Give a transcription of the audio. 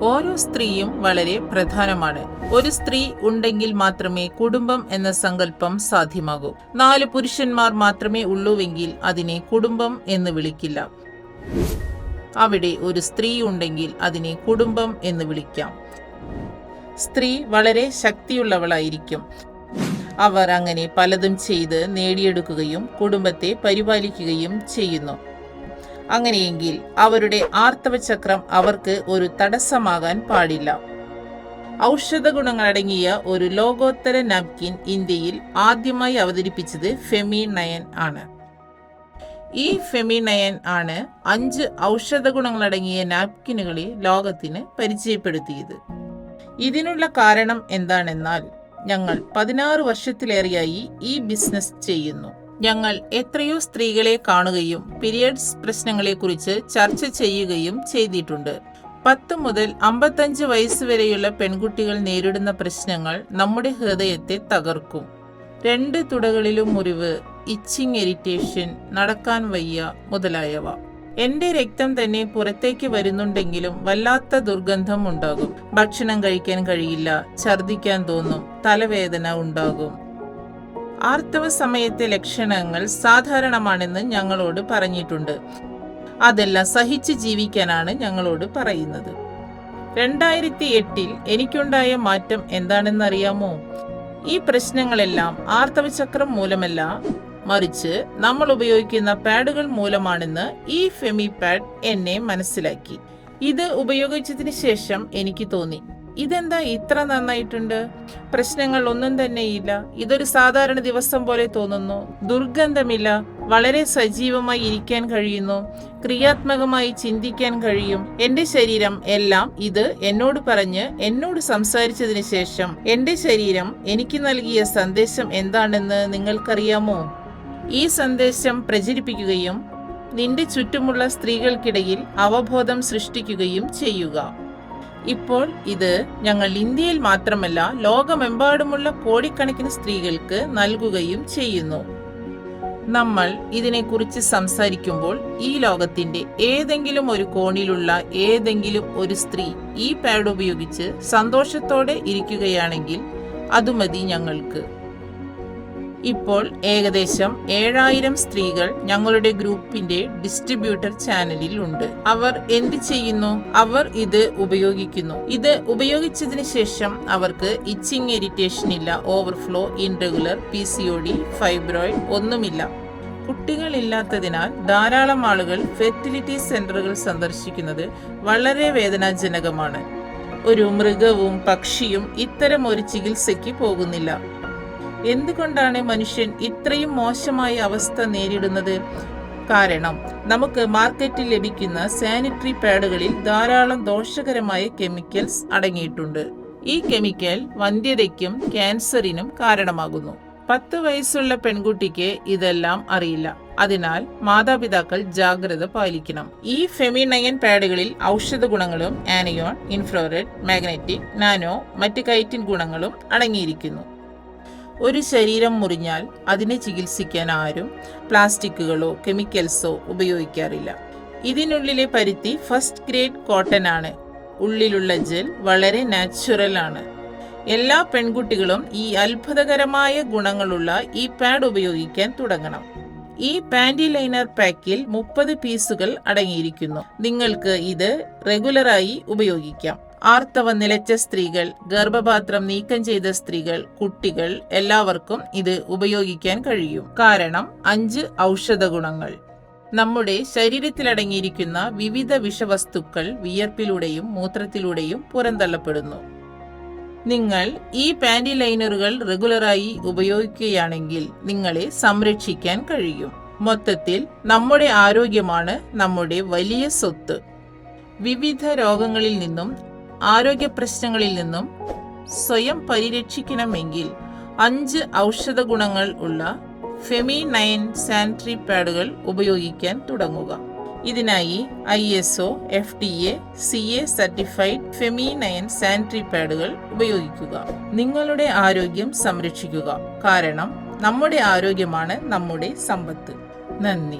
ഓരോ സ്ത്രീയും വളരെ പ്രധാനമാണ്. ഒരു സ്ത്രീ ഉണ്ടെങ്കിൽ മാത്രമേ കുടുംബം എന്ന സങ്കല്പം സാധ്യമാകൂ. നാല് പുരുഷന്മാർ മാത്രമേ ഉള്ളൂവെങ്കിൽ അതിനെ കുടുംബം എന്ന് വിളിക്കില്ല. അവിടെ ഒരു സ്ത്രീ ഉണ്ടെങ്കിൽ അതിനെ കുടുംബം എന്ന് വിളിക്കാം. സ്ത്രീ വളരെ ശക്തിയുള്ളവളായിരിക്കും. അവർ അങ്ങനെ പലതും ചെയ്ത് നേടിയെടുക്കുകയും കുടുംബത്തെ പരിപാലിക്കുകയും ചെയ്യുന്നു. അങ്ങനെയെങ്കിൽ അവരുടെ ആർത്തവചക്രം അവർക്ക് ഒരു തടസ്സമാകാൻ പാടില്ല. ഔഷധ ഗുണങ്ങളടങ്ങിയ ഒരു ലോകോത്തര നാപ്കിൻ ഇന്ത്യയിൽ ആദ്യമായി അവതരിപ്പിച്ചത് ഫെമി നയൻ ആണ്. ഈ ഫെമി നയൻ ആണ് അഞ്ച് ഔഷധ ഗുണങ്ങളടങ്ങിയ നാപ്കിനുകളെ ലോകത്തിന് പരിചയപ്പെടുത്തിയത്. ഇതിനുള്ള കാരണം എന്താണെന്നാൽ ഞങ്ങൾ പതിനാറ് വർഷത്തിലേറെയായി ഈ ബിസിനസ് ചെയ്യുന്നു. ഞങ്ങൾ എത്രയോ സ്ത്രീകളെ കാണുകയും പീരിയഡ്സ് പ്രശ്നങ്ങളെക്കുറിച്ച് ചർച്ച ചെയ്യുകയും ചെയ്തിട്ടുണ്ട്. പത്ത് മുതൽ അമ്പത്തഞ്ച് വയസ്സ് വരെയുള്ള പെൺകുട്ടികൾ നേരിടുന്ന പ്രശ്നങ്ങൾ നമ്മുടെ ഹൃദയത്തെ തകർക്കും. രണ്ട് തുടകളിലും മുറിവ് ഇച്ചിങ് ഇറിറ്റേഷൻ നടക്കാൻ വയ്യ മുതലായവ. എന്റെ രക്തം തന്നെ പുറത്തേക്ക് വരുന്നുണ്ടെങ്കിലും വല്ലാത്ത ദുർഗന്ധം ഉണ്ടാകും. ഭക്ഷണം കഴിക്കാൻ കഴിയില്ല ഛർദിക്കാൻ തോന്നും തലവേദന ഉണ്ടാകും. ആർത്തവ സമയത്തെ ലക്ഷണങ്ങൾ സാധാരണമാണെന്ന് ഞങ്ങളോട് പറഞ്ഞിട്ടുണ്ട്. അതെല്ലാം സഹിച്ച് ജീവിക്കാനാണ് ഞങ്ങളോട് പറയുന്നത്. രണ്ടായിരത്തി എട്ടിൽ എനിക്കുണ്ടായ മാറ്റം എന്താണെന്നറിയാമോ? ഈ പ്രശ്നങ്ങളെല്ലാം ആർത്തവചക്രം മൂലമല്ല മറിച്ച് നമ്മൾ ഉപയോഗിക്കുന്ന പാഡുകൾ മൂലമാണെന്ന് ഈ ഫെമി പാഡ് എന്നെ മനസ്സിലാക്കി. ഇത് ഉപയോഗിച്ചതിന് ശേഷം എനിക്ക് തോന്നി. ഇതെന്താ ഇത്ര നന്നായിട്ടുണ്ട്? പ്രശ്നങ്ങൾ ഒന്നും തന്നെയില്ല ഇതൊരു സാധാരണ ദിവസം പോലെ തോന്നുന്നു. ദുർഗന്ധമില്ല. വളരെ സജീവമായി ഇരിക്കാൻ കഴിയുന്നു. ക്രിയാത്മകമായി ചിന്തിക്കാൻ കഴിയും. എന്റെ ശരീരം എല്ലാം ഇത് എന്നോട് പറഞ്ഞ് എന്നോട് സംസാരിച്ചതിന് ശേഷം എന്റെ ശരീരം എനിക്ക് നൽകിയ സന്ദേശം എന്താണെന്ന് നിങ്ങൾക്കറിയാമോ? ഈ സന്ദേശം പ്രചരിപ്പിക്കുകയും നിന്റെ ചുറ്റുമുള്ള സ്ത്രീകൾക്കിടയിൽ അവബോധം സൃഷ്ടിക്കുകയും ചെയ്യുക. ഇപ്പോൾ ഇത് ഞങ്ങൾ ഇന്ത്യയിൽ മാത്രമല്ല ലോകമെമ്പാടുമുള്ള കോടിക്കണക്കിന് സ്ത്രീകൾക്ക് നൽകുകയും ചെയ്യുന്നു. നമ്മൾ ഇതിനെക്കുറിച്ച് സംസാരിക്കുമ്പോൾ ഈ ലോകത്തിന്റെ ഏതെങ്കിലും ഒരു കോണിലുള്ള ഏതെങ്കിലും ഒരു സ്ത്രീ ഈ പാഡ് ഉപയോഗിച്ച് സന്തോഷത്തോടെ ഇരിക്കുകയാണെങ്കിൽ അതുമതി ഞങ്ങൾക്ക്. ഇപ്പോൾ ഏകദേശം ഏഴായിരം സ്ത്രീകൾ ഞങ്ങളുടെ ഗ്രൂപ്പിന്റെ ഡിസ്ട്രിബ്യൂട്ടർ ചാനലിൽ ഉണ്ട്. അവർ എന്ത് ചെയ്യുന്നു? അവർ ഇത് ഉപയോഗിക്കുന്നു. ഇത് ഉപയോഗിച്ചതിന് ശേഷം അവർക്ക് ഇച്ചിങ് ഇറിറ്റേഷൻ ഇല്ല overflow irregular P C O D fibroid ഒന്നുമില്ല. കുട്ടികളില്ലാത്തതിനാൽ ധാരാളം ആളുകൾ ഫെർട്ടിലിറ്റി സെന്ററുകൾ സന്ദർശിക്കുന്നത് വളരെ വേദനാജനകമാണ്. ഒരു മൃഗവും പക്ഷിയും ഇത്തരം ഒരു ചികിത്സയ്ക്ക് പോകുന്നില്ല. എന്തുകൊണ്ടാണ് മനുഷ്യൻ ഇത്രയും മോശമായ അവസ്ഥ നേരിടുന്നത്? കാരണം നമുക്ക് മാർക്കറ്റിൽ ലഭിക്കുന്ന സാനിറ്ററി പാഡുകളിൽ ധാരാളം ദോഷകരമായ കെമിക്കൽസ് അടങ്ങിയിട്ടുണ്ട്. ഈ കെമിക്കൽ വന്ധ്യതയ്ക്കും ക്യാൻസറിനും കാരണമാകുന്നു. പത്ത് വയസ്സുള്ള പെൺകുട്ടിക്ക് ഇതെല്ലാം അറിയില്ല. അതിനാൽ മാതാപിതാക്കൾ ജാഗ്രത പാലിക്കണം. ഈ ഫെമിനയൻ പാഡുകളിൽ ഔഷധ ഗുണങ്ങളും ആനയോൺ ഇൻഫ്രോറെഡ് മാഗ്നറ്റിക് നാനോ മറ്റ് കൈറ്റിൻ ഗുണങ്ങളും അടങ്ങിയിരിക്കുന്നു. ഒരു ശരീരം മുറിഞ്ഞാൽ അതിനെ ചികിത്സിക്കാൻ ആരും പ്ലാസ്റ്റിക്കുകളോ കെമിക്കൽസോ ഉപയോഗിക്കാറില്ല. ഇതിനുള്ളിലെ പരുത്തി ഫസ്റ്റ് ഗ്രേഡ് കോട്ടൺ ആണ്. ഉള്ളിലുള്ള ജെൽ വളരെ നാച്ചുറൽ ആണ്. എല്ലാ പെൺകുട്ടികളും ഈ അത്ഭുതകരമായ ഗുണങ്ങളുള്ള ഈ പാഡ് ഉപയോഗിക്കാൻ തുടങ്ങണം. ഈ പാന്റി ലൈനർ പാക്കിൽ മുപ്പത് പീസുകൾ അടങ്ങിയിരിക്കുന്നു. നിങ്ങൾക്ക് ഇത് റെഗുലറായി ഉപയോഗിക്കാം. ആർത്തവ നിലച്ച സ്ത്രീകൾ ഗർഭപാത്രം നീക്കം ചെയ്ത സ്ത്രീകൾ കുട്ടികൾ എല്ലാവർക്കും ഇത് ഉപയോഗിക്കാൻ കഴിയും. കാരണം അഞ്ച് ഔഷധ ഗുണങ്ങൾ. നമ്മുടെ ശരീരത്തിലടങ്ങിയിരിക്കുന്ന വിവിധ വിഷവസ്തുക്കൾ വിയർപ്പിലൂടെയും മൂത്രത്തിലൂടെയും പുറന്തള്ളപ്പെടുന്നു. നിങ്ങൾ ഈ പാന്റി ലൈനറുകൾ റെഗുലറായി ഉപയോഗിക്കുകയാണെങ്കിൽ നിങ്ങളെ സംരക്ഷിക്കാൻ കഴിയും. മൊത്തത്തിൽ നമ്മുടെ ആരോഗ്യമാണ് നമ്മുടെ വലിയ സ്വത്ത്. വിവിധ രോഗങ്ങളിൽ നിന്നും ആരോഗ്യ പ്രശ്നങ്ങളിൽ നിന്നും സ്വയം പരിരക്ഷിക്കണമെങ്കിൽ അഞ്ച് ഔഷധ ഗുണങ്ങൾ ഉള്ള ഫെമി നയൻ സാനിറ്ററി പാഡുകൾ ഉപയോഗിക്കാൻ തുടങ്ങുക. ഇതിനായി I S O F T A C A certified Femi nine sanitary പാഡുകൾ ഉപയോഗിക്കുക. നിങ്ങളുടെ ആരോഗ്യം സംരക്ഷിക്കുക. കാരണം നമ്മുടെ ആരോഗ്യമാണ് നമ്മുടെ സമ്പത്ത്. നന്ദി.